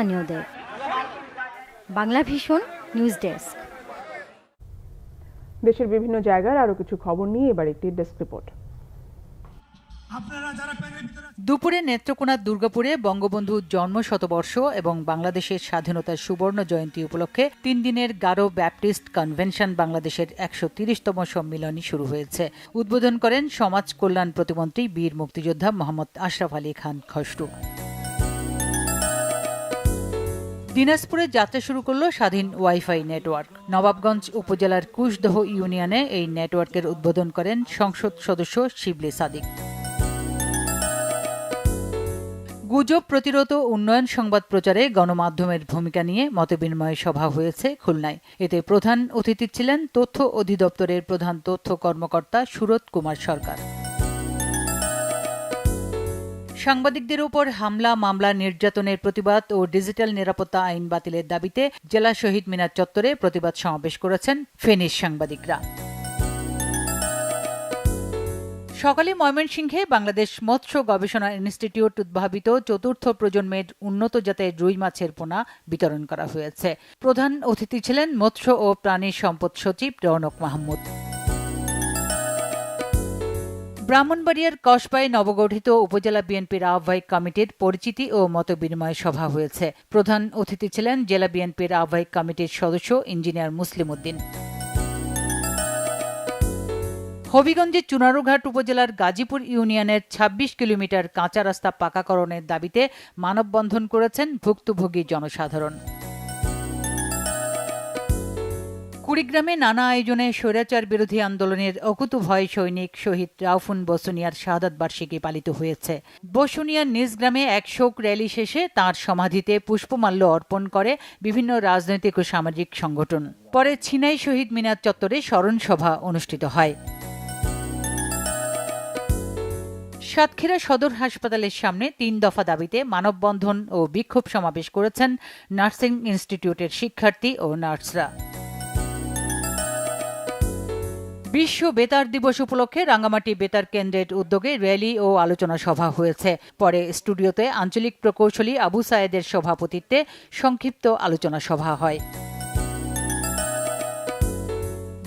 স্থানীয়দের। বাংলা ভীষণ news desk. দেশের বিভিন্ন জায়গার আরও কিছু খবর নিয়ে এবার একটি ডেস্ক রিপোর্ট। দুপুরে নেত্রকোনার দুর্গাপুরে বঙ্গবন্ধু জন্ম শতবর্ষ এবং বাংলাদেশের স্বাধীনতার সুবর্ণ জয়ন্তী উপলক্ষে তিন দিনের গারো ব্যাপটিস্ট কনভেনশন বাংলাদেশের একশো তিরিশতম সম্মিলনী শুরু হয়েছে। উদ্বোধন করেন সমাজ কল্যাণ প্রতিমন্ত্রী বীর মুক্তিযোদ্ধা মোহাম্মদ আশরাফ আলী খান খসরু। দিনাজপুরে যাত্রা শুরু করল স্বাধীন ওয়াইফাই নেটওয়ার্ক। নবাবগঞ্জ উপজেলার কুশদহ ইউনিয়নে এই নেটওয়ার্কের উদ্বোধন করেন সংসদ সদস্য শিবলি সাদিক। গুজব প্রতিরোধ উন্নয়ন সংবাদ প্রচারে গণমাধ্যমের ভূমিকা নিয়ে মতবিনিময় সভা হয়েছে খুলনায়। এতে প্রধান অতিথি ছিলেন তথ্য অধিদপ্তরের প্রধান তথ্য কর্মকর্তা সুরত কুমার সরকার। সাংবাদিকদের উপর হামলা, মামলা, নির্যাতনের প্রতিবাদ ও ডিজিটাল নিরাপত্তা আইন বাতিলের দাবিতে জেলা শহীদ মিনার চত্বরে প্রতিবাদ সমাবেশ করেছেন ফেনীর সাংবাদিকরা। সকালে ময়মনসিংহে বাংলাদেশ মৎস্য গবেষণা ইনস্টিটিউট উদ্ভাবিত চতুর্থ প্রজন্মের উন্নত জাতের রুই মাছের পোনা বিতরণ করা হয়েছে। প্রধান অতিথি ছিলেন মৎস্য ও প্রাণী সম্পদ সচিব রৌনক মাহমুদ। ব্রাহ্মণবাড়িয়ার কসবায় নবগঠিত উপজেলা বিএনপির আহ্বায়ক কমিটির পরিচিতি ও মতবিনিময় সভা হয়েছে। প্রধান অতিথি ছিলেন জেলা বিএনপির আহ্বায়ক কমিটির সদস্য ইঞ্জিনিয়ার মুসলিম উদ্দিন। হবিগঞ্জের চুনারুঘাট উপজেলার গাজীপুর ইউনিয়নের ২৬ কিলোমিটার কাঁচা রাস্তা পাকাকরণের দাবিতে মানববন্ধন করেছেন ভুক্তভোগী জনসাধারণ। কুড়িগ্রামে নানা আয়োজনে স্বৈরাচার বিরোধী আন্দোলনের অকুতভয় সৈনিক শহীদ রাউফুন বসুনিয়ার শাহাদাত বার্ষিকী পালিত হয়েছে। বসুনিয়ার নিজ গ্রামে এক শোক র্যালি শেষে তাঁর সমাধিতে পুষ্পমাল্য অর্পণ করে বিভিন্ন রাজনৈতিক ও সামাজিক সংগঠন। পরে ছিনাই শহীদ মিনার চত্বরে স্মরণ সভা অনুষ্ঠিত হয়। সাতক্ষীরা সদর হাসপাতালের সামনে তিন দফা দাবিতে মানববন্ধন ও বিক্ষোভ সমাবেশ করেছেন নার্সিং ইনস্টিটিউটের শিক্ষার্থী ও নার্সরা। বিশ্ব বেতার দিবস উপলক্ষে রাঙ্গামাটি বেতার কেন্দ্রের উদ্যোগে র্যালি ও আলোচনা সভা হয়েছে। পরে স্টুডিওতে আঞ্চলিক প্রকৌশলী আবু সায়েদের সভাপতিত্বে সংক্ষিপ্ত আলোচনা সভা হয়।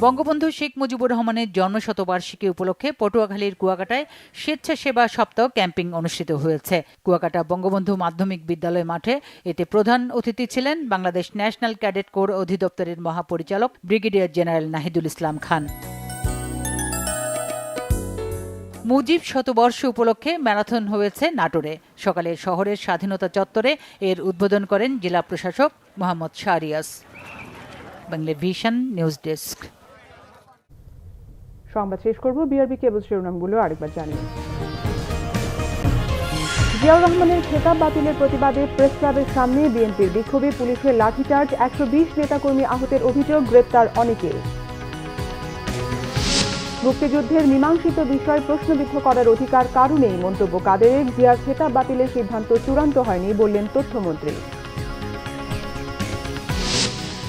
বঙ্গবন্ধু শেখ মুজিবুর রহমানের জন্মশতবার্ষিকী উপলক্ষে পটুয়াখালীর কুয়াকাটায় স্বেচ্ছাসেবা সপ্তাহ ক্যাম্পিং অনুষ্ঠিত হয়েছে। কুয়াকাটা বঙ্গবন্ধু মাধ্যমিক বিদ্যালয় মাঠে এতে প্রধান অতিথি ছিলেন বাংলাদেশ ন্যাশনাল ক্যাডেট কোর অধিদপ্তরের মহাপরিচালক ব্রিগেডিয়ার জেনারেল নাহিদুল ইসলাম খান। মুজিব শতবর্ষ উপলক্ষে ম্যারাথন হয়েছে নাটোরে। সকালে শহরের স্বাধীনতা চত্বরে এর উদ্বোধন করেন জেলা প্রশাসক Mohammad Shahriyas Bangla vision news desk. সংবাদ শেষ করব বিআরবি কেবল শিরোনামগুলো আরেকবার জানিয়ে জিয়াউর রহমানের খেতাব বাতিলের প্রতিবাদে প্রেস ক্লাবের সামনে বিএনপির বিক্ষোভে পুলিশের লাঠিচার্জ। একশো বিশ নেতাকর্মী আহতের অভিযোগ, গ্রেপ্তার অনেকের মুক্তিযুদ্ধের মীমাংসিত বিষয় প্রশ্নবিদ্ধ করার অধিকার কারণেই মন্তব্য কাদেরের, জিয়ার খেতাব বাতিলের সিদ্ধান্ত চূড়ান্ত হয়নি বললেন তথ্যমন্ত্রী।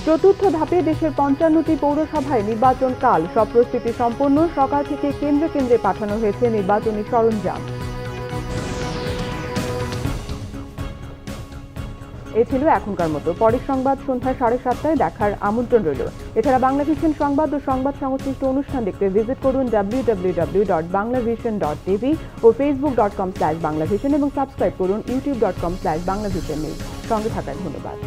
চতুর্থ ধাপে দেশের পঞ্চান্নটি পৌরসভায় নির্বাচন কাল। সব প্রস্তুতি সম্পন্ন। সকাল থেকে কেন্দ্রে কেন্দ্রে পাঠানো হয়েছে নির্বাচনী সরঞ্জাম। এ ছিল এখনকার মতো। পরের সংবাদ সন্ধ্যা সাড়ে সাতটায় দেখার আমন্ত্রণ রইল। এছাড়া বাংলা ভিশন সংবাদ ও সংবাদ সংশ্লিষ্ট অনুষ্ঠান দেখতে ভিজিট করুন ডাব্লিউ ডট ডট টিভি ও Facebook dot com slash Bangla vision এবং সাবস্ক্রাইব করুন YouTube dot com slash Bangla vision news সঙ্গে থাকার ধন্যবাদ।